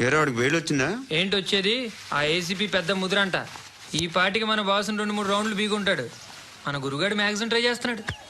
ఏరో వేలు వచ్చిందా? ఏంటి వచ్చేది ఆ ఏసీపీ పెద్ద ముద్రంట. ఈ పాటికి మన బాసుని రెండు మూడు రౌండ్లు బీగుంటాడు. మన గురుగాడు మ్యాగజైన్ ట్రై చేస్తున్నాడు.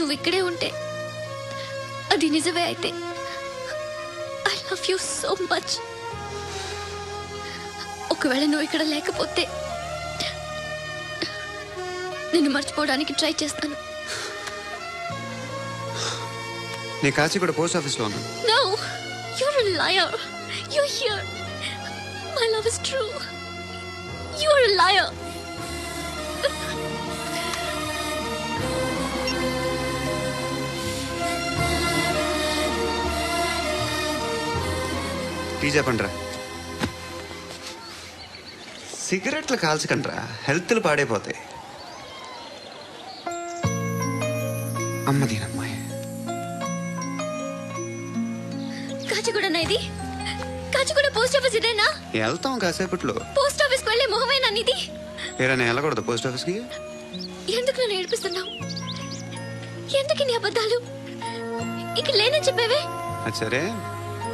నువ్వు ఇక్కడే ఉంటే అది నిజమే అయితే I love you so much ఒకవేళ నువ్వు ఇక్కడ లేకపోతే నిన్ను మర్చిపోవడానికి ట్రై చేస్తాను నేను కాచిగూడ పోస్ట్ ఆఫీస్లో ఉన్నాను No, you're a liar. You're here. My love is true. You're a liar. Tea చెప్పండిరా సిగరెట్లు కాల్చకండ్రా. హెల్త్లు పాడైపోతాయి. అమ్మ దీనమ్మాయి. కాచిగూడ ఇది? కాచిగూడ పోస్ట్ ఆఫీస్ ఇదేనా? వెళ్తాం కాసేపట్లో. పోస్ట్ ఆఫీస్కి వెళ్ళే మొహమేనా నీది? ఏరా నేను వెళ్ళకూడదు పోస్ట్ ఆఫీస్కి? ఎందుకు నన్ను ఏడిపిస్తున్నావు? ఎందుకు నీ అబద్ధాలు? ఇక లేనని చెప్పేవే? సరే.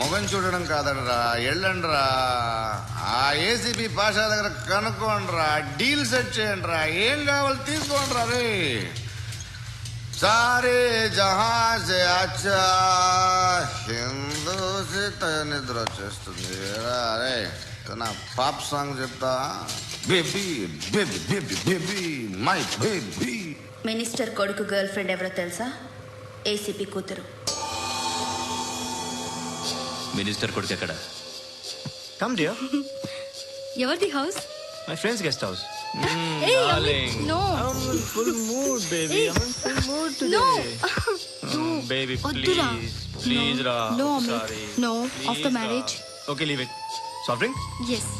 మొగం చూడడం కాదడరా ఎళ్ళండిరా. ఆ ఏసీపీ పాషా దగ్గర కనుక్కోండిరా డీల్ సెట్ చేయండిరా. ఏం కావాలి తీసుకోండిరా రే. సారే జహా అచ్చా. హిందూ సీత నిద్ర వచ్చేస్తుంది. అరే నా పాప్ సాంగ్ చెప్తా? Baby baby baby baby my baby. Minister కొడుకు గర్ల్ ఫ్రెండ్ ఎవరో తెలుసా? ఏసీపీ కూతురు. మినిస్టర్ కొడుకు ఎక్కడ? కమ్ డియర్ ఎవరిది house? My friends guest house no full mood baby full mood no baby వద్దురా. ప్లీజ్ ప్లీజ్ రా No, Amit. Sorry No, after marriage. Okay leave it soft drinks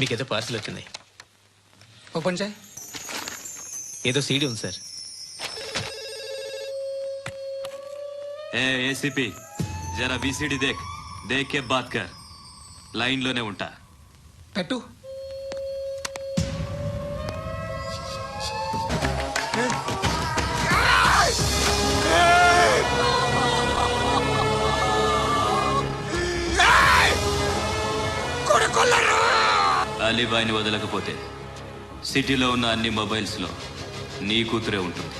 మీకు ఏదో పార్సల్ వచ్చింది. Open చేయి. ఏదో సీడీ ఉంది sir. ఏ ఏసీపీ జరా బీసీడీ దేక్. దేక్ బాత్ కర్ లైన్లోనే ఉంటా. పెట్టు. అలీబాయిని వదలకపోతే సిటీలో ఉన్న అన్ని మొబైల్స్లో నీ కూతురే ఉంటుంది.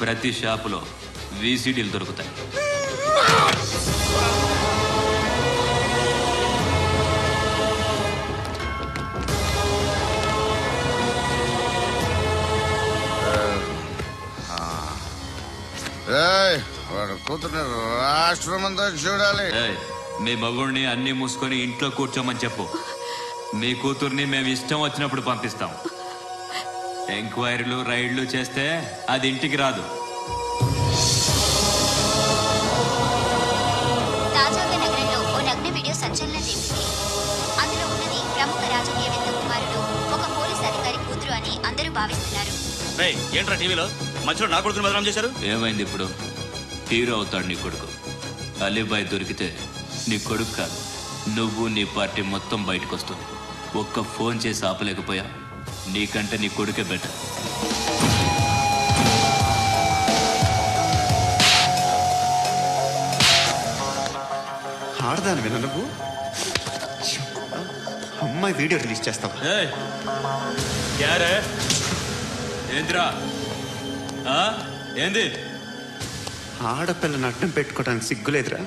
ప్రతి షాపులో వీసీడీలు దొరుకుతాయి. కూతుర్ని రాష్ట్రం అంతా చూడాలి మీ మగుడిని అన్ని మూసుకొని ఇంట్లో కూర్చోమని చెప్పు. మీ కూతుర్ని మేము ఇష్టం వచ్చినప్పుడు పంపిస్తాం. ఎంక్వైరీలు రైడ్లు చేస్తే అది ఇంటికి రాదు. తాజాగా నగరంలో ఓ నగ్న వీడియో సంచలనం రేపింది అందులో ఉన్నది ప్రముఖ రాజకీయవేత్త కుమారుడు ఒక పోలీస్ అధికారి కూతురు అని అందరూ భావిస్తున్నారు. రేయ్ ఏంట్రా టీవీలో? మధ్యలో నా కొడుకుని బదనాం చేశారు? ఏమైంది ఇప్పుడు? హీరో అవుతాడు నీ కొడుకు. అలీబాయ్ దొరికితే నీ కొడుకు కాదు. నువ్వు నీ పార్టీ మొత్తం బయటకు వస్తుంది ఒక్క ఫోన్ చేసి ఆపలేకపోయా? నీకంటే నీ కొడుకే బెటర్. ఆడదాను విన నువ్వు. అమ్మాయి వీడియో రిలీజ్ చేస్తావా? ఏంద్రా? ఆ? ఏంది? ఆడపిల్లని అడ్డం పెట్టుకోవడానికి సిగ్గులేదురా.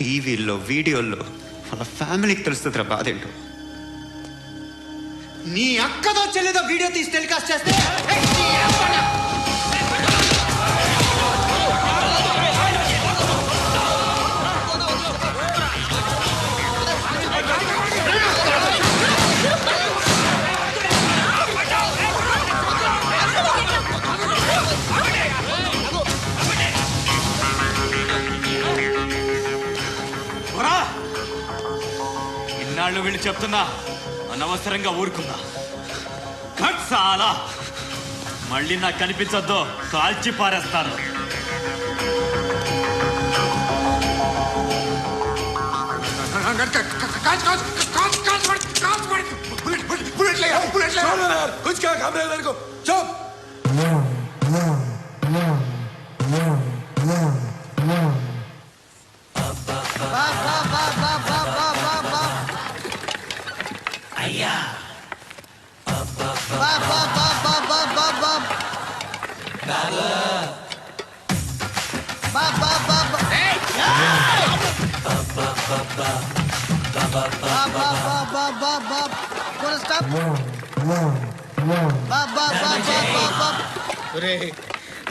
టీవీల్లో వీడియోల్లో వాళ్ళ ఫ్యామిలీకి తెలుస్తుందిరా బాధ ఏంటో. నీ అక్కదో చెల్లిదో వీడియో తీసి టెలికాస్ట్ చేస్తే ఇన్నాళ్ళు వీళ్ళు చెప్తున్నా అనవసరంగా ఊరుకుందా చాలా మళ్ళీ నాకు కనిపించొద్దు కాల్చి పారేస్తాను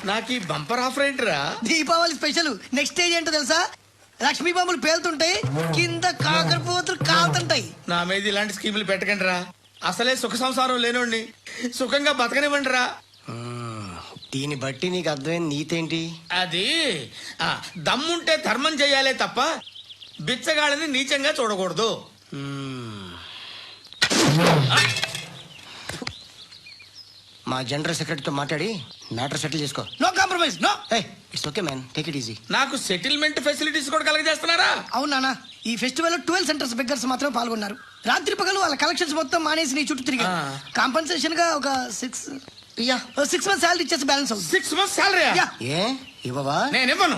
నాకు ఈ బంపర్ ఆఫర్ ఏంటిరా? దీపావళి స్పెషల్. నెక్స్ట్ స్టేజ్ ఏంటో తెలుసా? లక్ష్మీ బాంబులు పేలుతుంటాయి కింద కాకరపోతులు కాలుతుంటాయి. నా మీద ఇలాంటి స్కీములు పెట్టకండి రా అసలే సుఖ సంసారం లేనోడిని. సుఖంగా బతకనివ్వండి రా దీన్ని బట్టి నీకు అర్థమైంది నీతేంటి? అది ఆ, దమ్ముంటే ధర్మం చేయాలే తప్ప బిచ్చగాళ్ళని నీచంగా చూడకూడదు. మా జనరల్ సెక్రటరీతో మాట్లాడి మ్యాటర్ సెటిల్ చేసుకో. No compromise no. It's okay man take it easy నాకు సెటిల్మెంట్ ఫెసిలిటీస్ కూడా కలగజేస్తున్నారా? అవునా ఈ ఫెస్టివల్ ట్వెల్వ్ సెంటర్స్ బెగ్గర్స్ మాత్రం పాల్గొన్నారు. రాత్రి పగలు వాళ్ళ కలెక్షన్స్ మొత్తం మానేసి నీ చుట్టూ తిరిగి. కాంపన్సేషన్గా ఒక సిక్స్ సిక్స్ మంత్స్ శాలరీ ఇచ్చేసి బ్యాలెన్స్ అవుతుంది. సిక్స్ మంత్స్ శాలరీ ఏ? ఇవ్వవా? నేను ఇవ్వను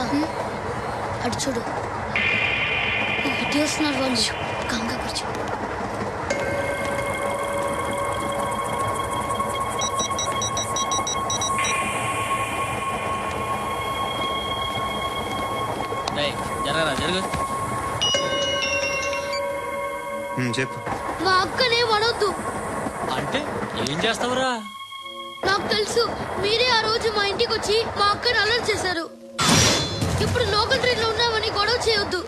అక్క అటు చూడు. ఇటు వస్తున్నారు వాళ్ళు కంగా కూర్చో. జరగరా జరుగు. ఉమ్, చెప్పు. మా అక్కనే వడొద్దు. అంటే ఏం చేస్తావురా? నాకు తెలుసు మీరే ఆ రోజు మా ఇంటికి వచ్చి మా అక్కని అలర్ట్ చేశారు. ఇప్పుడు లోకల్ ట్రైన్లో ఉన్నామని గొడవ చేయొద్దు.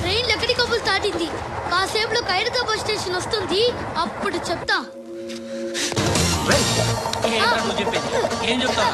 ట్రైన్ లక్కడి కబుల్ దాటింది. కాసేపులో ఖైరతాబాద్ బస్ స్టేషన్ వస్తుంది. అప్పుడు చెప్తా. ఏం చెప్తా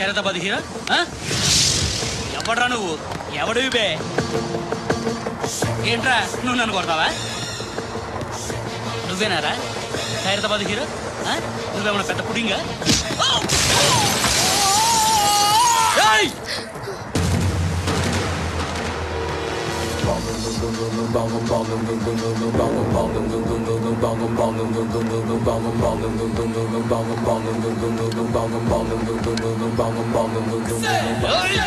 ఖైరతాబాద్ హీరో? ఎవడ్రా నువ్వు? ఎవడివి బే ఏంట్రా? నువ్వు నన్ను కొడతావా? నువ్వేనారా? ఖైరతాబాద్ హీరో? నువ్వేమన్నా పెద్ద పుడింగా? ఏయ్!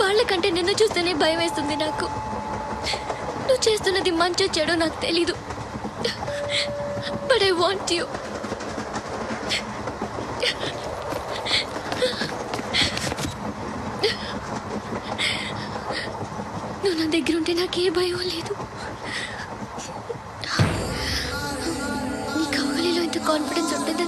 వాళ్ళకంటే నిన్ను చూస్తేనే భయం వేస్తుంది నాకు. నువ్వు చేస్తున్నది మంచో చెడో నాకు తెలీదు. బట్ ఐ వాంట్ యూ నువ్వు నా దగ్గర ఉంటే నాకు ఏ భయం లేదు. నీ కవలిలో ఇంత కాన్ఫిడెన్స్ ఉంటుందని